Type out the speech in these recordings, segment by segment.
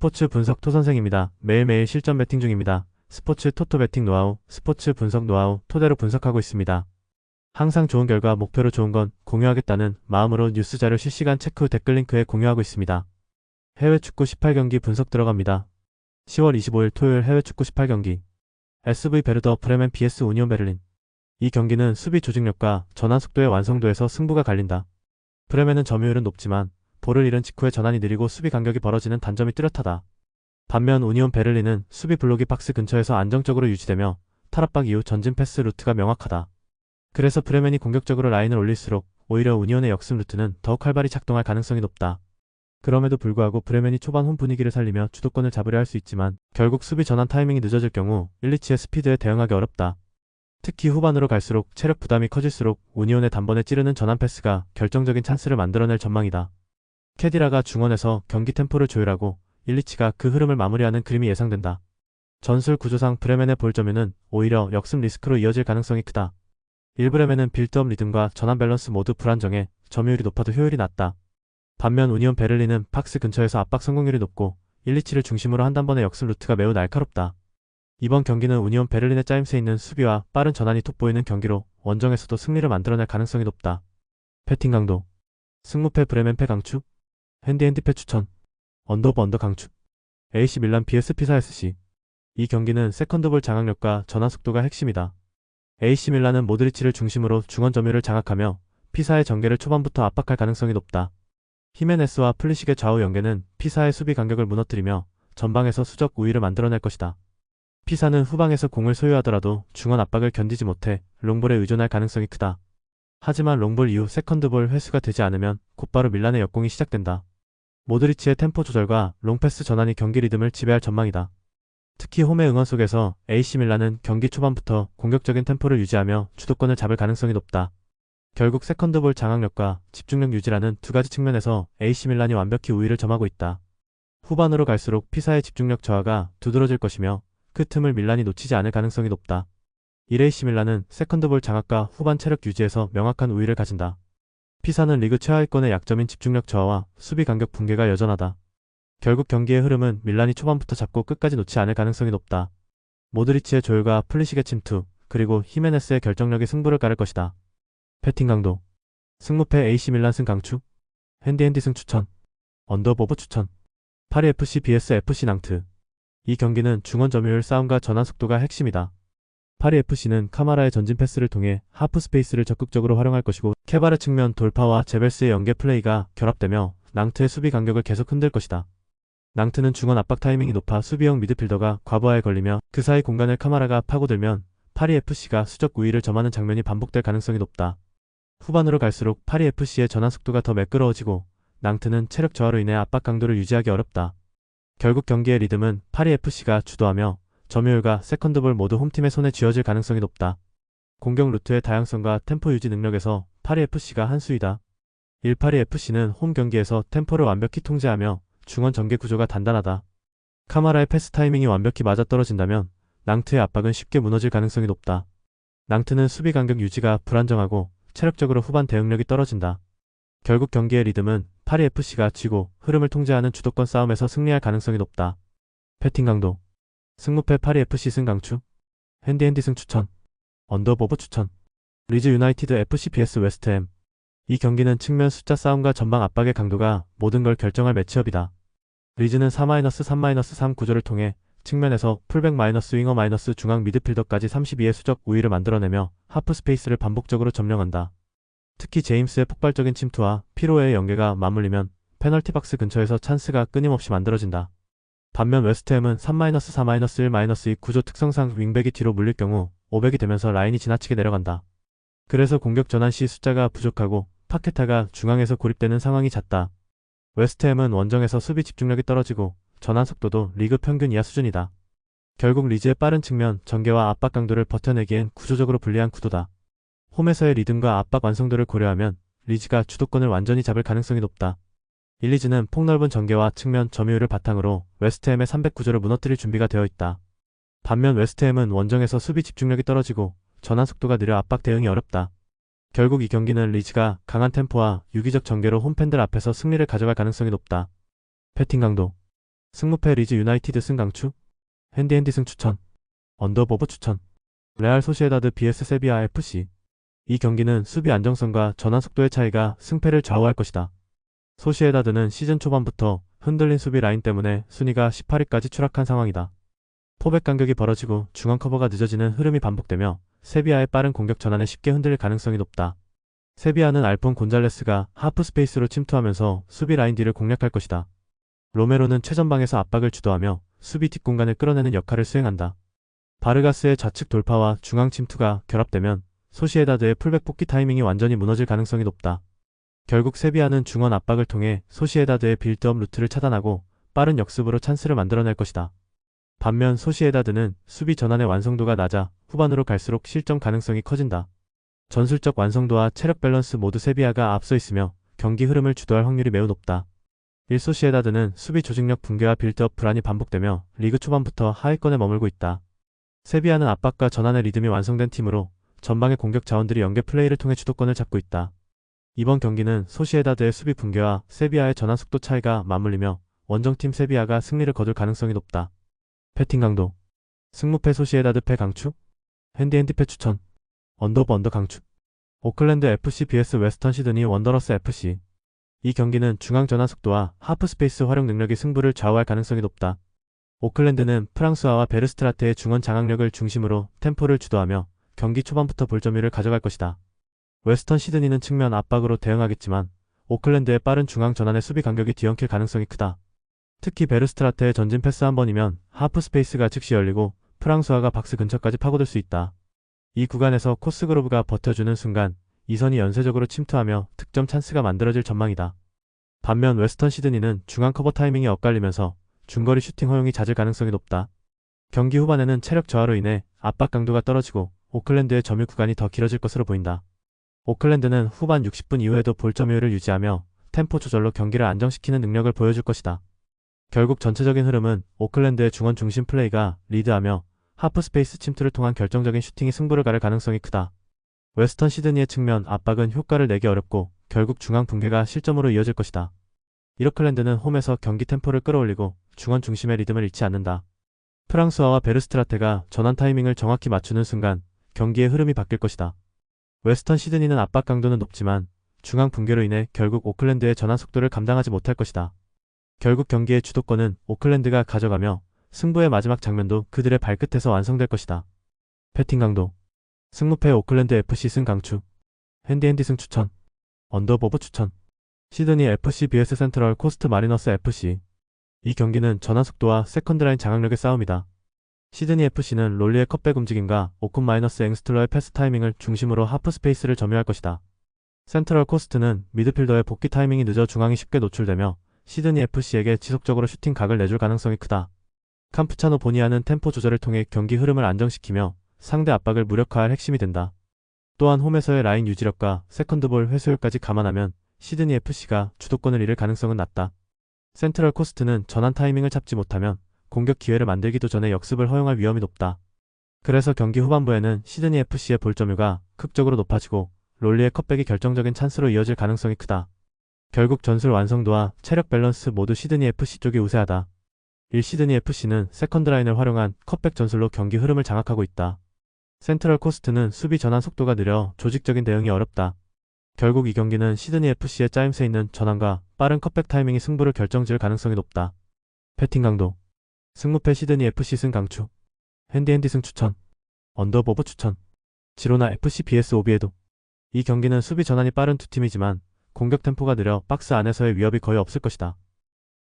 스포츠 분석 토 선생입니다. 매일매일 실전 배팅 중입니다. 스포츠 토토 배팅 노하우, 스포츠 분석 노하우 토대로 분석하고 있습니다. 항상 좋은 결과 목표로 좋은 건 공유하겠다는 마음으로 뉴스 자료 실시간 체크 후 댓글 링크에 공유하고 있습니다. 해외 축구 18경기 분석 들어갑니다. 10월 25일 토요일 해외 축구 18경기 SV 베르더 프레멘 BS 우니온 베를린 이 경기는 수비 조직력과 전환 속도의 완성도에서 승부가 갈린다. 브레멘은 점유율은 높지만 볼을 잃은 직후에 전환이 느리고 수비 간격이 벌어지는 단점이 뚜렷하다. 반면 우니온 베를린은 수비 블록이 박스 근처에서 안정적으로 유지되며 탈압박 이후 전진 패스 루트가 명확하다. 그래서 브레멘이 공격적으로 라인을 올릴수록 오히려 우니온의 역습 루트는 더욱 활발히 작동할 가능성이 높다. 그럼에도 불구하고 브레멘이 초반 홈 분위기를 살리며 주도권을 잡으려 할 수 있지만 결국 수비 전환 타이밍이 늦어질 경우 1리치의 스피드에 대응하기 어렵다. 특히 후반으로 갈수록 체력 부담이 커질수록 우니온의 단번에 찌르는 전환 패스가 결정적인 찬스를 만들어낼 전망이다. 캐디라가 중원에서 경기 템포를 조율하고 일리치가 그 흐름을 마무리하는 그림이 예상된다. 전술 구조상 브레멘의 볼 점유는 오히려 역습 리스크로 이어질 가능성이 크다. 1브레멘은 빌드업 리듬과 전환 밸런스 모두 불안정해 점유율이 높아도 효율이 낮다. 반면 우니온 베를린은 박스 근처에서 압박 성공률이 높고 1리치를 중심으로 한 단번의 역습 루트가 매우 날카롭다. 이번 경기는 우니온 베를린의 짜임새 있는 수비와 빠른 전환이 돋보이는 경기로 원정에서도 승리를 만들어낼 가능성이 높다. 패팅 강도 승무패 브레멘 패 강추 핸디 핸디 패 추천 언더브 언더 강추 AC 밀란 BS 피사 SC 이 경기는 세컨드볼 장악력과 전환 속도가 핵심이다. AC 밀란은 모드리치를 중심으로 중원 점유를 장악하며 피사의 전개를 초반부터 압박할 가능성이 높다. 히메네스와 플리식의 좌우 연계는 피사의 수비 간격을 무너뜨리며 전방에서 수적 우위를 만들어낼 것이다. 피사는 후방에서 공을 소유하더라도 중원 압박을 견디지 못해 롱볼에 의존할 가능성이 크다. 하지만 롱볼 이후 세컨드볼 회수가 되지 않으면 곧바로 밀란의 역공이 시작된다. 모드리치의 템포 조절과 롱패스 전환이 경기 리듬을 지배할 전망이다. 특히 홈의 응원 속에서 AC 밀란은 경기 초반부터 공격적인 템포를 유지하며 주도권을 잡을 가능성이 높다. 결국 세컨드볼 장악력과 집중력 유지라는 두 가지 측면에서 AC 밀란이 완벽히 우위를 점하고 있다. 후반으로 갈수록 피사의 집중력 저하가 두드러질 것이며 그 틈을 밀란이 놓치지 않을 가능성이 높다. 이레이시 밀란은 세컨드볼 장악과 후반 체력 유지에서 명확한 우위를 가진다. 피사는 리그 최하위권의 약점인 집중력 저하와 수비 간격 붕괴가 여전하다. 결국 경기의 흐름은 밀란이 초반부터 잡고 끝까지 놓지 않을 가능성이 높다. 모드리치의 조율과 플리식의 침투, 그리고 히메네스의 결정력이 승부를 가를 것이다. 패팅 강도 승무패 AC 밀란 승 강추 핸디핸디 승 추천 언더보브 추천 파리 FC BS FC 낭트 이 경기는 중원 점유율 싸움과 전환 속도가 핵심이다. 파리 FC는 카마라의 전진 패스를 통해 하프 스페이스를 적극적으로 활용할 것이고 케바르 측면 돌파와 제벨스의 연계 플레이가 결합되며 낭트의 수비 간격을 계속 흔들 것이다. 낭트는 중원 압박 타이밍이 높아 수비형 미드필더가 과부하에 걸리며 그 사이 공간을 카마라가 파고들면 파리 FC가 수적 우위를 점하는 장면이 반복될 가능성이 높다. 후반으로 갈수록 파리 FC의 전환 속도가 더 매끄러워지고 낭트는 체력 저하로 인해 압박 강도를 유지하기 어렵다. 결국 경기의 리듬은 파리 FC가 주도하며 점유율과 세컨드볼 모두 홈팀의 손에 쥐어질 가능성이 높다. 공격 루트의 다양성과 템포 유지 능력에서 파리 FC가 한 수이다. 1파리 FC는 홈 경기에서 템포를 완벽히 통제하며 중원 전개 구조가 단단하다. 카마라의 패스 타이밍이 완벽히 맞아떨어진다면 낭트의 압박은 쉽게 무너질 가능성이 높다. 낭트는 수비 간격 유지가 불안정하고 체력적으로 후반 대응력이 떨어진다. 결국 경기의 리듬은 파리 FC가 쥐고 흐름을 통제하는 주도권 싸움에서 승리할 가능성이 높다. 패팅 강도 승무패 파리 FC 승 강추 핸디핸디 승 추천 언더보브 추천 리즈 유나이티드 FC BS 웨스트햄 이 경기는 측면 숫자 싸움과 전방 압박의 강도가 모든 걸 결정할 매치업이다. 리즈는 4-3-3-3 구조를 통해 측면에서 풀백 마이너스 윙어 마이너스 중앙 미드필더까지 32의 수적 우위를 만들어내며 하프 스페이스를 반복적으로 점령한다. 특히 제임스의 폭발적인 침투와 피로의 연계가 맞물리면 페널티 박스 근처에서 찬스가 끊임없이 만들어진다. 반면 웨스트햄은 3-4-1-2 구조 특성상 윙백이 뒤로 물릴 경우 500이 되면서 라인이 지나치게 내려간다. 그래서 공격 전환 시 숫자가 부족하고 파케타가 중앙에서 고립되는 상황이 잦다. 웨스트햄은 원정에서 수비 집중력이 떨어지고 전환 속도도 리그 평균 이하 수준이다. 결국 리즈의 빠른 측면, 전개와 압박 강도를 버텨내기엔 구조적으로 불리한 구도다. 홈에서의 리듬과 압박 완성도를 고려하면 리즈가 주도권을 완전히 잡을 가능성이 높다. 일리즈는 폭넓은 전개와 측면 점유율을 바탕으로 웨스트햄의 300구조를 무너뜨릴 준비가 되어 있다. 반면 웨스트햄은 원정에서 수비 집중력이 떨어지고 전환 속도가 느려 압박 대응이 어렵다. 결국 이 경기는 리즈가 강한 템포와 유기적 전개로 홈팬들 앞에서 승리를 가져갈 가능성이 높다. 패팅 강도 승무패 리즈 유나이티드 승 강추, 핸디핸디 승 추천, 언더버버 추천, 레알 소시에다드 BS 세비야 FC. 이 경기는 수비 안정성과 전환 속도의 차이가 승패를 좌우할 것이다. 소시에다드는 시즌 초반부터 흔들린 수비 라인 때문에 순위가 18위까지 추락한 상황이다. 포백 간격이 벌어지고 중앙 커버가 늦어지는 흐름이 반복되며 세비야의 빠른 공격 전환에 쉽게 흔들릴 가능성이 높다. 세비야는 알폰 곤잘레스가 하프 스페이스로 침투하면서 수비 라인 뒤를 공략할 것이다. 로메로는 최전방에서 압박을 주도하며 수비 뒷공간을 끌어내는 역할을 수행한다. 바르가스의 좌측 돌파와 중앙 침투가 결합되면 소시에다드의 풀백 복귀 타이밍이 완전히 무너질 가능성이 높다. 결국 세비야는 중원 압박을 통해 소시에다드의 빌드업 루트를 차단하고 빠른 역습으로 찬스를 만들어낼 것이다. 반면 소시에다드는 수비 전환의 완성도가 낮아 후반으로 갈수록 실점 가능성이 커진다. 전술적 완성도와 체력 밸런스 모두 세비야가 앞서 있으며 경기 흐름을 주도할 확률이 매우 높다. 1소시에다드는 수비 조직력 붕괴와 빌드업 불안이 반복되며 리그 초반부터 하위권에 머물고 있다. 세비야는 압박과 전환의 리듬이 완성된 팀으로 전방의 공격 자원들이 연계 플레이를 통해 주도권을 잡고 있다. 이번 경기는 소시에다드의 수비 붕괴와 세비야의 전환 속도 차이가 맞물리며 원정팀 세비야가 승리를 거둘 가능성이 높다. 패팅 강도 승무패 소시에다드 패 강추 핸디핸디 패 추천 언더버 언더 강추 오클랜드 FC vs 웨스턴 시드니 원더러스 FC 이 경기는 중앙 전환 속도와 하프 스페이스 활용 능력이 승부를 좌우할 가능성이 높다. 오클랜드는 프랑스와와 베르스트라테의 중원 장악력을 중심으로 템포를 주도하며 경기 초반부터 볼점유를 가져갈 것이다. 웨스턴 시드니는 측면 압박으로 대응하겠지만 오클랜드의 빠른 중앙 전환의 수비 간격이 뒤엉킬 가능성이 크다. 특히 베르스트라테의 전진 패스 한 번이면 하프 스페이스가 즉시 열리고 프랑스와가 박스 근처까지 파고들 수 있다. 이 구간에서 코스그로브가 버텨주는 순간 이선이 연쇄적으로 침투하며 득점 찬스가 만들어질 전망이다. 반면 웨스턴 시드니는 중앙 커버 타이밍이 엇갈리면서 중거리 슈팅 허용이 잦을 가능성이 높다. 경기 후반에는 체력 저하로 인해 압박 강도가 떨어지고 오클랜드의 점유 구간이 더 길어질 것으로 보인다. 오클랜드는 후반 60분 이후에도 볼 점유율을 유지하며 템포 조절로 경기를 안정시키는 능력을 보여줄 것이다. 결국 전체적인 흐름은 오클랜드의 중원 중심 플레이가 리드하며 하프 스페이스 침투를 통한 결정적인 슈팅이 승부를 가를 가능성이 크다. 웨스턴 시드니의 측면 압박은 효과를 내기 어렵고 결국 중앙 붕괴가 실점으로 이어질 것이다. 이러클랜드는 홈에서 경기 템포를 끌어올리고 중원 중심의 리듬을 잃지 않는다. 프랑스와와 베르스트라테가 전환 타이밍을 정확히 맞추는 순간 경기의 흐름이 바뀔 것이다. 웨스턴 시드니는 압박 강도는 높지만 중앙 붕괴로 인해 결국 오클랜드의 전환 속도를 감당하지 못할 것이다. 결국 경기의 주도권은 오클랜드가 가져가며 승부의 마지막 장면도 그들의 발끝에서 완성될 것이다. 패팅 강도 승무패 오클랜드 FC 승 강추 핸디핸디 승 추천 언더버브 추천 시드니 FC vs 센트럴 코스트 마리너스 FC 이 경기는 전환 속도와 세컨드라인 장악력의 싸움이다. 시드니 FC는 롤리의 컵백 움직임과 오쿤 마이너스 앵스틀러의 패스 타이밍을 중심으로 하프 스페이스를 점유할 것이다. 센트럴 코스트는 미드필더의 복귀 타이밍이 늦어 중앙이 쉽게 노출되며 시드니 FC에게 지속적으로 슈팅 각을 내줄 가능성이 크다. 캄프차노 보니아는 템포 조절을 통해 경기 흐름을 안정시키며 상대 압박을 무력화할 핵심이 된다. 또한 홈에서의 라인 유지력과 세컨드볼 회수율까지 감안하면 시드니 FC가 주도권을 잃을 가능성은 낮다. 센트럴 코스트는 전환 타이밍을 잡지 못하면 공격 기회를 만들기도 전에 역습을 허용할 위험이 높다. 그래서 경기 후반부에는 시드니 FC의 볼점유가 극적으로 높아지고 롤리의 컵백이 결정적인 찬스로 이어질 가능성이 크다. 결국 전술 완성도와 체력 밸런스 모두 시드니 FC 쪽이 우세하다. 1 시드니 FC는 세컨드 라인을 활용한 컵백 전술로 경기 흐름을 장악하고 있다. 센트럴 코스트는 수비 전환 속도가 느려 조직적인 대응이 어렵다. 결국 이 경기는 시드니 FC의 짜임새 있는 전환과 빠른 컵백 타이밍이 승부를 결정지을 가능성이 높다. 패팅 강도 승무패 시드니 FC 승 강추 핸디핸디 승 추천 언더버버 추천 지로나 FC BS 오비에도 이 경기는 수비 전환이 빠른 두 팀이지만 공격 템포가 느려 박스 안에서의 위협이 거의 없을 것이다.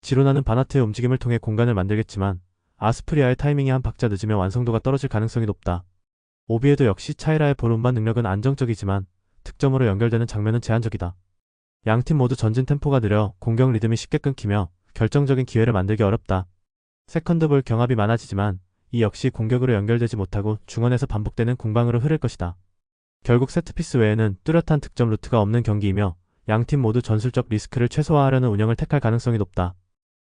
지로나는 바나트의 움직임을 통해 공간을 만들겠지만 아스프리아의 타이밍이 한 박자 늦으면 완성도가 떨어질 가능성이 높다. 오비에도 역시 차이라의 볼 운반 능력은 안정적이지만 득점으로 연결되는 장면은 제한적이다. 양 팀 모두 전진 템포가 느려 공격 리듬이 쉽게 끊기며 결정적인 기회를 만들기 어렵다. 세컨드볼 경합이 많아지지만 이 역시 공격으로 연결되지 못하고 중원에서 반복되는 공방으로 흐를 것이다. 결국 세트피스 외에는 뚜렷한 득점 루트가 없는 경기이며 양팀 모두 전술적 리스크를 최소화하려는 운영을 택할 가능성이 높다.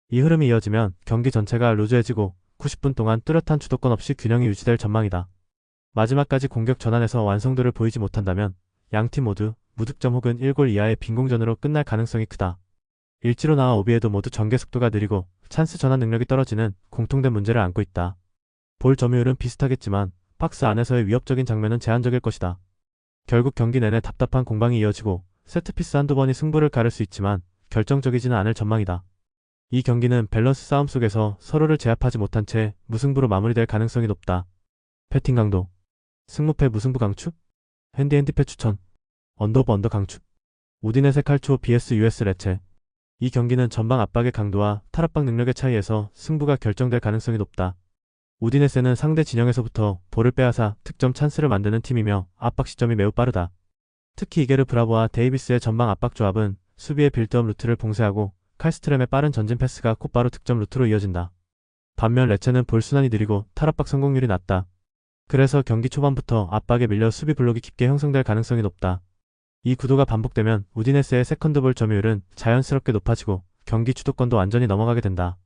이 흐름이 이어지면 경기 전체가 루즈해지고 90분 동안 뚜렷한 주도권 없이 균형이 유지될 전망이다. 마지막까지 공격 전환에서 완성도를 보이지 못한다면 양팀 모두 무득점 혹은 1골 이하의 빈공전으로 끝날 가능성이 크다. 일지로 나와 오비에도 모두 전개 속도가 느리고 찬스 전환 능력이 떨어지는 공통된 문제를 안고 있다. 볼 점유율은 비슷하겠지만 박스 안에서의 위협적인 장면은 제한적일 것이다. 결국 경기 내내 답답한 공방이 이어지고 세트피스 한두 번이 승부를 가를 수 있지만 결정적이지는 않을 전망이다. 이 경기는 밸런스 싸움 속에서 서로를 제압하지 못한 채 무승부로 마무리될 가능성이 높다. 패팅 강도 승무패 무승부 강추 핸디핸디패 추천 언더브 언더 강추 우디네세 칼초 BS US 레체 이 경기는 전방 압박의 강도와 탈압박 능력의 차이에서 승부가 결정될 가능성이 높다. 우디네세는 상대 진영에서부터 볼을 빼앗아 득점 찬스를 만드는 팀이며 압박 시점이 매우 빠르다. 특히 이게르 브라보와 데이비스의 전방 압박 조합은 수비의 빌드업 루트를 봉쇄하고 칼스트렘의 빠른 전진 패스가 곧바로 득점 루트로 이어진다. 반면 레체는 볼 순환이 느리고 탈압박 성공률이 낮다. 그래서 경기 초반부터 압박에 밀려 수비 블록이 깊게 형성될 가능성이 높다. 이 구도가 반복되면 우디네스의 세컨드볼 점유율은 자연스럽게 높아지고 경기 주도권도 완전히 넘어가게 된다.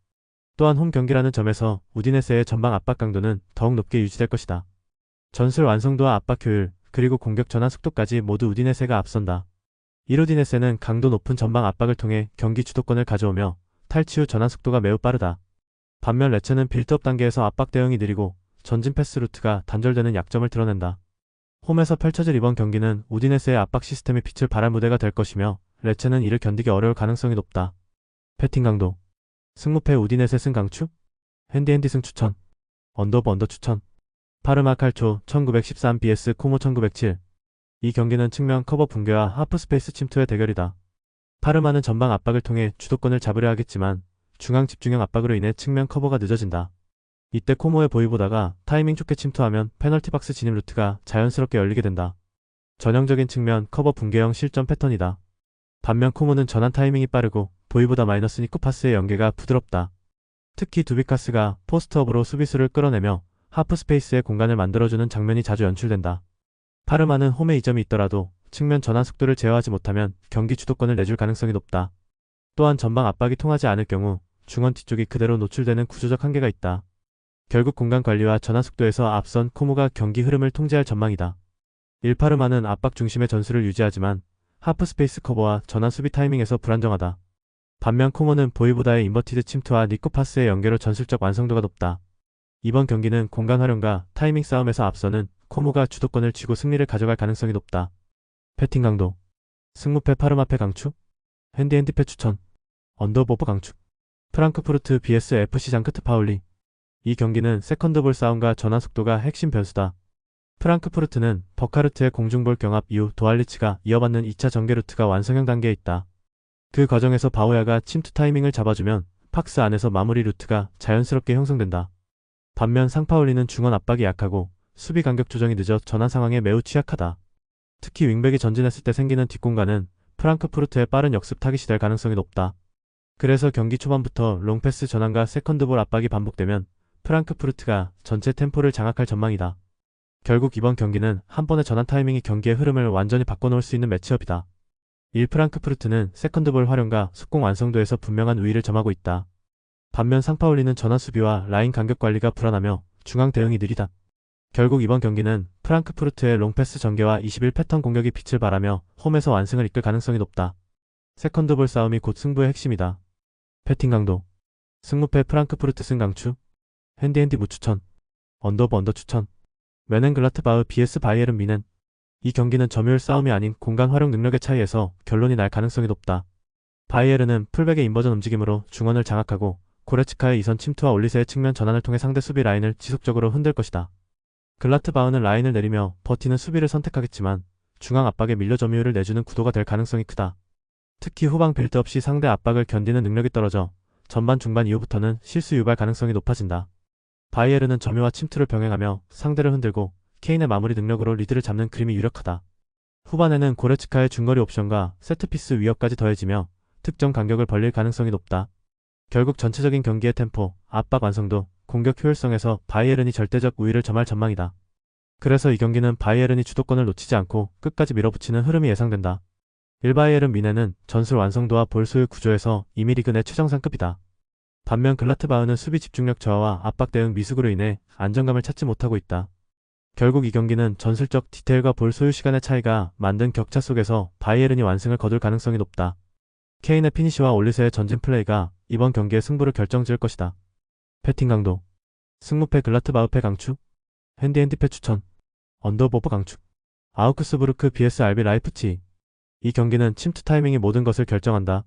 또한 홈 경기라는 점에서 우디네스의 전방 압박 강도는 더욱 높게 유지될 것이다. 전술 완성도와 압박 효율, 그리고 공격 전환 속도까지 모두 우디네세가 앞선다. 이루디네세는 강도 높은 전방 압박을 통해 경기 주도권을 가져오며 탈취 후 전환 속도가 매우 빠르다. 반면 레체는 빌드업 단계에서 압박 대응이 느리고 전진 패스 루트가 단절되는 약점을 드러낸다. 홈에서 펼쳐질 이번 경기는 우디네스의 압박 시스템이 빛을 발할 무대가 될 것이며 레체는 이를 견디기 어려울 가능성이 높다. 패팅 강도 승무패 우디네세 승 강추 핸디핸디 승 추천 언더브 언더 추천 파르마 칼초 1913 BS 코모 1907 이 경기는 측면 커버 붕괴와 하프 스페이스 침투의 대결이다. 파르마는 전방 압박을 통해 주도권을 잡으려 하겠지만 중앙 집중형 압박으로 인해 측면 커버가 늦어진다. 이때 코모의 보이보다가 타이밍 좋게 침투하면 페널티 박스 진입 루트가 자연스럽게 열리게 된다. 전형적인 측면 커버 붕괴형 실점 패턴이다. 반면 코모는 전환 타이밍이 빠르고 보이보다 마이너스 니코 파스의 연계가 부드럽다. 특히 두비카스가 포스트업으로 수비수를 끌어내며 하프 스페이스의 공간을 만들어주는 장면이 자주 연출된다. 파르마는 홈에 이점이 있더라도 측면 전환 속도를 제어하지 못하면 경기 주도권을 내줄 가능성이 높다. 또한 전방 압박이 통하지 않을 경우 중원 뒤쪽이 그대로 노출되는 구조적 한계가 있다. 결국 공간 관리와 전환 속도에서 앞선 코모가 경기 흐름을 통제할 전망이다. 일파르마는 압박 중심의 전술을 유지하지만 하프 스페이스 커버와 전환 수비 타이밍에서 불안정하다. 반면 코모는 보이보다의 인버티드 침투와 니코 파스의 연계로 전술적 완성도가 높다. 이번 경기는 공간 활용과 타이밍 싸움에서 앞서는 코모가 주도권을 쥐고 승리를 가져갈 가능성이 높다. 패팅 강도 승무패 파르마패 강추 핸디핸디패 추천 언더보버 강추 프랑크푸르트 vs FC 장크트 파울리 이 경기는 세컨드볼 싸움과 전환 속도가 핵심 변수다. 프랑크푸르트는 버카르트의 공중볼 경합 이후 도알리치가 이어받는 2차 전개 루트가 완성형 단계에 있다. 그 과정에서 바오야가 침투 타이밍을 잡아주면 팍스 안에서 마무리 루트가 자연스럽게 형성된다. 반면 상파울리는 중원 압박이 약하고 수비 간격 조정이 늦어 전환 상황에 매우 취약하다. 특히 윙백이 전진했을 때 생기는 뒷공간은 프랑크푸르트의 빠른 역습 타깃이 될 가능성이 높다. 그래서 경기 초반부터 롱패스 전환과 세컨드볼 압박이 반복되면 프랑크푸르트가 전체 템포를 장악할 전망이다. 결국 이번 경기는 한 번의 전환 타이밍이 경기의 흐름을 완전히 바꿔놓을 수 있는 매치업이다. 1 프랑크푸르트는 세컨드볼 활용과 속공 완성도에서 분명한 우위를 점하고 있다. 반면 상파울리는 전환 수비와 라인 간격 관리가 불안하며 중앙 대응이 느리다. 결국 이번 경기는 프랑크푸르트의 롱패스 전개와 21 패턴 공격이 빛을 발하며 홈에서 완승을 이끌 가능성이 높다. 세컨드볼 싸움이 곧 승부의 핵심이다. 패팅 강도 승무패 프랑크푸르트 승 강추 핸디핸디 무추천, 언더브 언더 추천, 메넨글라트바흐 BS 바이에른 미넨 이 경기는 점유율 싸움이 아닌 공간 활용 능력의 차이에서 결론이 날 가능성이 높다. 바이에른은 풀백의 인버전 움직임으로 중원을 장악하고 고레츠카의 이선 침투와 올리세의 측면 전환을 통해 상대 수비 라인을 지속적으로 흔들 것이다. 글라트바흐는 라인을 내리며 버티는 수비를 선택하겠지만 중앙 압박에 밀려 점유율을 내주는 구도가 될 가능성이 크다. 특히 후방 빌드 없이 상대 압박을 견디는 능력이 떨어져 전반 중반 이후부터는 실수 유발 가능성이 높아진다. 바이에르는 점유와 침투를 병행하며 상대를 흔들고 케인의 마무리 능력으로 리드를 잡는 그림이 유력하다. 후반에는 고레츠카의 중거리 옵션과 세트피스 위협까지 더해지며 특정 간격을 벌릴 가능성이 높다. 결국 전체적인 경기의 템포, 압박 완성도, 공격 효율성에서 바이에른이 절대적 우위를 점할 전망이다. 그래서 이 경기는 바이에른이 주도권을 놓치지 않고 끝까지 밀어붙이는 흐름이 예상된다. 일바이에른 미네는 전술 완성도와 볼 소유 구조에서 이미 리그 내 최정상급이다. 반면 글라트바흐는 수비 집중력 저하와 압박 대응 미숙으로 인해 안정감을 찾지 못하고 있다. 결국 이 경기는 전술적 디테일과 볼 소유 시간의 차이가 만든 격차 속에서 바이에른이 완승을 거둘 가능성이 높다. 케인의 피니시와 올리세의 전진 플레이가 이번 경기의 승부를 결정지을 것이다. 패팅 강도 승무패 글라트바우패 강추 핸디핸디패 추천 언더버버 강추 아우크스부르크 vs RB 라이프치히 이 경기는 침투 타이밍이 모든 것을 결정한다.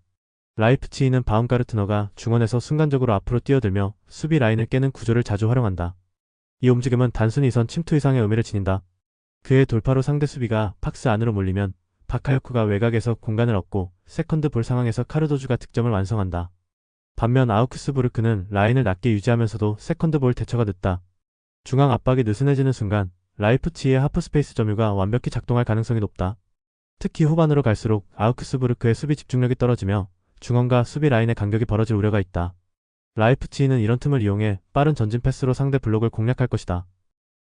라이프치히는 바움가르트너가 중원에서 순간적으로 앞으로 뛰어들며 수비 라인을 깨는 구조를 자주 활용한다. 이 움직임은 단순히 선 침투 이상의 의미를 지닌다. 그의 돌파로 상대 수비가 팍스 안으로 몰리면 바카요쿠가 외곽에서 공간을 얻고 세컨드 볼 상황에서 카르도주가 득점을 완성한다. 반면 아우크스부르크는 라인을 낮게 유지하면서도 세컨드 볼 대처가 늦다. 중앙 압박이 느슨해지는 순간 라이프치히의 하프스페이스 점유가 완벽히 작동할 가능성이 높다. 특히 후반으로 갈수록 아우크스부르크의 수비 집중력이 떨어지며 중원과 수비 라인의 간격이 벌어질 우려가 있다. 라이프치히는 이런 틈을 이용해 빠른 전진 패스로 상대 블록을 공략할 것이다.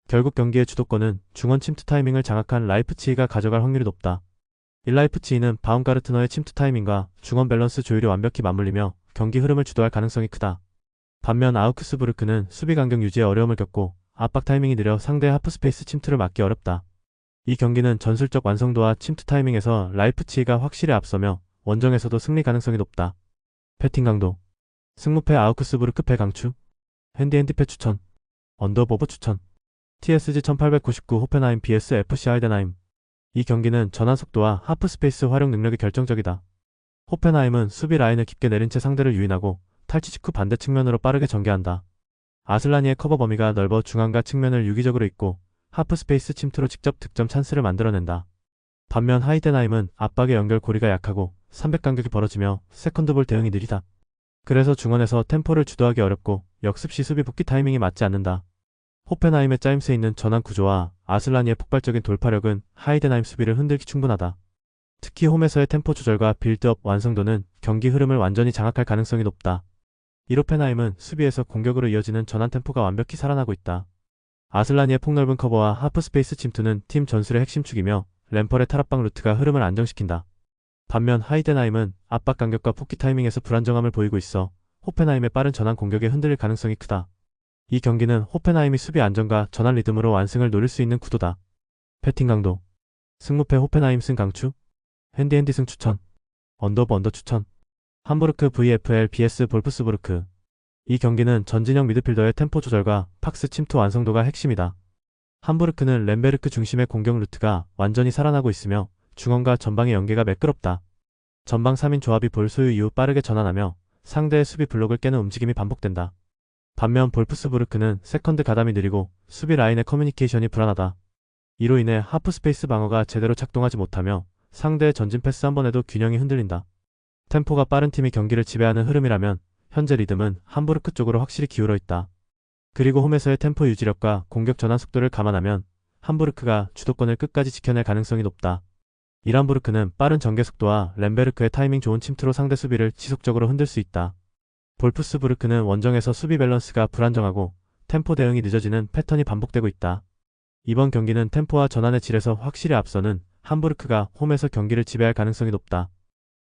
결국 경기의 주도권은 중원 침투 타이밍을 장악한 라이프치히가 가져갈 확률이 높다. 일라이프치히는 바움가르트너의 침투 타이밍과 중원 밸런스 조율이 완벽히 맞물리며 경기 흐름을 주도할 가능성이 크다. 반면 아우크스부르크는 수비 간격 유지에 어려움을 겪고 압박 타이밍이 느려 상대의 하프스페이스 침투를 막기 어렵다. 이 경기는 전술적 완성도와 침투 타이밍에서 라이프치히가 확실히 앞서며 원정에서도 승리 가능성이 높다. 패팅 강도 승무패 아우크스부르크 패 강추 핸디핸디패 추천 언더버버 추천 TSG 1899 호펜하임 BS FC 아이덴하임 이 경기는 전환 속도와 하프 스페이스 활용 능력이 결정적이다. 호펜하임은 수비 라인을 깊게 내린 채 상대를 유인하고 탈취 직후 반대 측면으로 빠르게 전개한다. 아슬라니의 커버 범위가 넓어 중앙과 측면을 유기적으로 잇고 하프 스페이스 침투로 직접 득점 찬스를 만들어낸다. 반면 하이덴하임은 압박의 연결 고리가 약하고 300 간격이 벌어지며 세컨드볼 대응이 느리다. 그래서 중원에서 템포를 주도하기 어렵고 역습시 수비 복귀 타이밍이 맞지 않는다. 호펜하임의 짜임새 있는 전환 구조와 아슬라니의 폭발적인 돌파력은 하이덴하임 수비를 흔들기 충분하다. 특히 홈에서의 템포 조절과 빌드업 완성도는 경기 흐름을 완전히 장악할 가능성이 높다. 이로펜하임은 수비에서 공격으로 이어지는 전환 템포가 완벽히 살아나고 있다. 아슬라니의 폭넓은 커버와 하프 스페이스 침투는 팀 전술의 핵심축이며 램펄의 탈압방 루트가 흐름을 안정시킨다. 반면 하이덴하임은 압박 간격과 폭기 타이밍에서 불안정함을 보이고 있어 호펜하임의 빠른 전환 공격에 흔들릴 가능성이 크다. 이 경기는 호펜하임이 수비 안정과 전환 리듬으로 완승을 노릴 수 있는 구도다. 패팅 강도 승무패 호펜하임 승 강추 핸디핸디 승 추천 언더버 언더 추천 함부르크 VFL BS 볼프스부르크 이 경기는 전진형 미드필더의 템포 조절과 팍스 침투 완성도가 핵심이다. 함부르크는 램베르크 중심의 공격 루트가 완전히 살아나고 있으며 중원과 전방의 연계가 매끄럽다. 전방 3인 조합이 볼 소유 이후 빠르게 전환하며 상대의 수비 블록을 깨는 움직임이 반복된다. 반면 볼프스부르크는 세컨드 가담이 느리고 수비 라인의 커뮤니케이션이 불안하다. 이로 인해 하프 스페이스 방어가 제대로 작동하지 못하며 상대의 전진 패스 한 번에도 균형이 흔들린다. 템포가 빠른 팀이 경기를 지배하는 흐름이라면 현재 리듬은 함부르크 쪽으로 확실히 기울어 있다. 그리고 홈에서의 템포 유지력과 공격 전환 속도를 감안하면 함부르크가 주도권을 끝까지 지켜낼 가능성이 높다. 이란부르크는 빠른 전개 속도와 램베르크의 타이밍 좋은 침투로 상대 수비를 지속적으로 흔들 수 있다. 볼프스부르크는 원정에서 수비 밸런스가 불안정하고 템포 대응이 늦어지는 패턴이 반복되고 있다. 이번 경기는 템포와 전환의 질에서 확실히 앞서는 함부르크가 홈에서 경기를 지배할 가능성이 높다.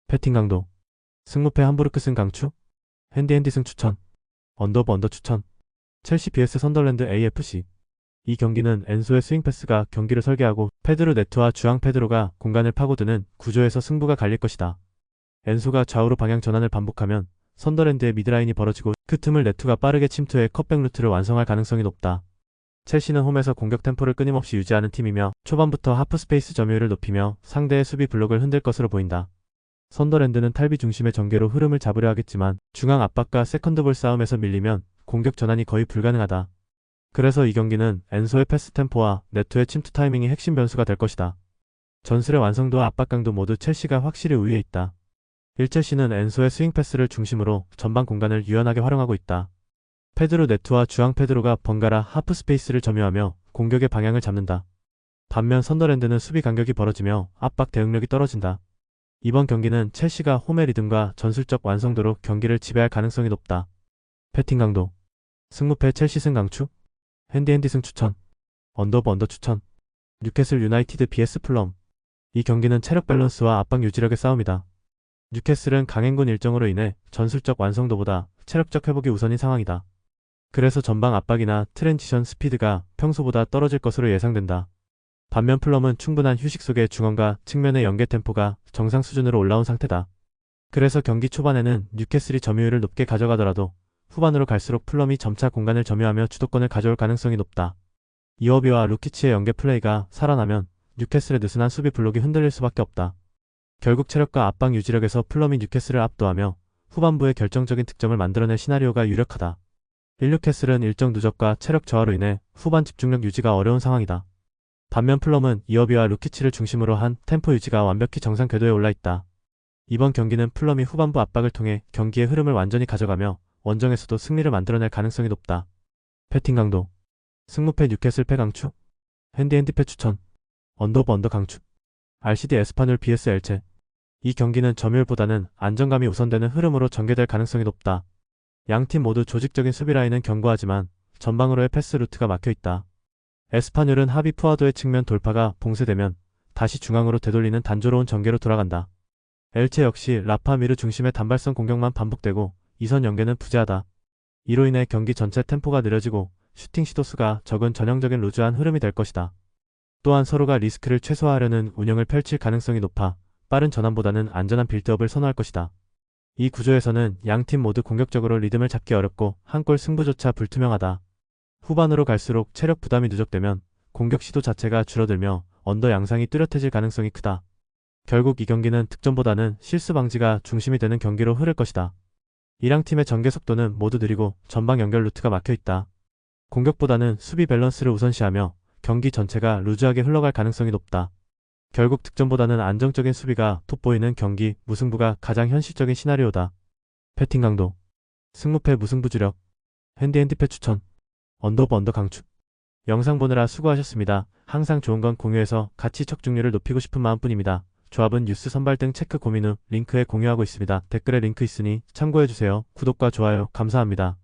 패팅 강도 승무패 함부르크 승 강추 핸디핸디 승 추천 언더버 언더 추천 첼시 BS 선덜랜드 AFC 이 경기는 엔소의 스윙 패스가 경기를 설계하고 페드로 네트와 주앙 페드로가 공간을 파고드는 구조에서 승부가 갈릴 것이다. 엔소가 좌우로 방향 전환을 반복하면 선더랜드의 미드라인이 벌어지고 그 틈을 네트가 빠르게 침투해 컷백 루트를 완성할 가능성이 높다. 첼시는 홈에서 공격 템포를 끊임없이 유지하는 팀이며 초반부터 하프 스페이스 점유율을 높이며 상대의 수비 블록을 흔들 것으로 보인다. 선더랜드는 탈비 중심의 전개로 흐름을 잡으려 하겠지만 중앙 압박과 세컨드볼 싸움에서 밀리면 공격 전환이 거의 불가능하다. 그래서 이 경기는 엔소의 패스 템포와 네트의 침투 타이밍이 핵심 변수가 될 것이다. 전술의 완성도와 압박 강도 모두 첼시가 확실히 우위에 있다. 1첼시는 엔소의 스윙 패스를 중심으로 전방 공간을 유연하게 활용하고 있다. 페드로 네트와 주앙 페드로가 번갈아 하프 스페이스를 점유하며 공격의 방향을 잡는다. 반면 선더랜드는 수비 간격이 벌어지며 압박 대응력이 떨어진다. 이번 경기는 첼시가 홈의 리듬과 전술적 완성도로 경기를 지배할 가능성이 높다. 패팅 강도 승무패 첼시 승 강추 핸디핸디 승 추천 언더버 언더 추천 뉴캐슬 유나이티드 BS 플럼 이 경기는 체력 밸런스와 압박 유지력의 싸움이다. 뉴캐슬은 강행군 일정으로 인해 전술적 완성도보다 체력적 회복이 우선인 상황이다. 그래서 전방 압박이나 트랜지션 스피드가 평소보다 떨어질 것으로 예상된다. 반면 플럼은 충분한 휴식 속에 중원과 측면의 연계 템포가 정상 수준으로 올라온 상태다. 그래서 경기 초반에는 뉴캐슬이 점유율을 높게 가져가더라도 후반으로 갈수록 플럼이 점차 공간을 점유하며 주도권을 가져올 가능성이 높다. 이어비와 루키치의 연계 플레이가 살아나면 뉴캐슬의 느슨한 수비 블록이 흔들릴 수밖에 없다. 결국 체력과 압박 유지력에서 플럼이 뉴캐슬을 압도하며 후반부에 결정적인 득점을 만들어낼 시나리오가 유력하다. 16캐슬은 일정 누적과 체력 저하로 인해 후반 집중력 유지가 어려운 상황이다. 반면 플럼은 이어비와 루키치를 중심으로 한 템포 유지가 완벽히 정상 궤도에 올라 있다. 이번 경기는 플럼이 후반부 압박을 통해 경기의 흐름을 완전히 가져가며 원정에서도 승리를 만들어낼 가능성이 높다. 패팅 강도 승무패 뉴캐슬 패 강추 핸디 핸디 패 추천 언더브 언더 강추 RCD 에스파뇰 BS 엘체 이 경기는 점유율보다는 안정감이 우선되는 흐름으로 전개될 가능성이 높다. 양 팀 모두 조직적인 수비 라인은 견고하지만 전방으로의 패스 루트가 막혀 있다. 에스파뇰은 하비 푸아도의 측면 돌파가 봉쇄되면 다시 중앙으로 되돌리는 단조로운 전개로 돌아간다. 엘체 역시 라파미르 중심의 단발성 공격만 반복되고 이선 연계는 부재하다. 이로 인해 경기 전체 템포가 느려지고 슈팅 시도 수가 적은 전형적인 루즈한 흐름이 될 것이다. 또한 서로가 리스크를 최소화하려는 운영을 펼칠 가능성이 높아 빠른 전환보다는 안전한 빌드업을 선호할 것이다. 이 구조에서는 양 팀 모두 공격적으로 리듬을 잡기 어렵고 한 골 승부조차 불투명하다. 후반으로 갈수록 체력 부담이 누적되면 공격 시도 자체가 줄어들며 언더 양상이 뚜렷해질 가능성이 크다. 결국 이 경기는 득점보다는 실수 방지가 중심이 되는 경기로 흐를 것이다. 이랑 팀의 전개 속도는 모두 느리고 전방 연결 루트가 막혀 있다. 공격보다는 수비 밸런스를 우선시하며 경기 전체가 루즈하게 흘러갈 가능성이 높다. 결국 득점보다는 안정적인 수비가 돋보이는 경기 무승부가 가장 현실적인 시나리오다. 패팅 강도 승무패 무승부 주력 핸디핸디패 추천 언더브 언더 강추 영상 보느라 수고하셨습니다. 항상 좋은 건 공유해서 가치 척중률을 높이고 싶은 마음뿐입니다. 조합은 뉴스 선발 등 체크 고민 후 링크에 공유하고 있습니다. 댓글에 링크 있으니 참고해주세요. 구독과 좋아요 감사합니다.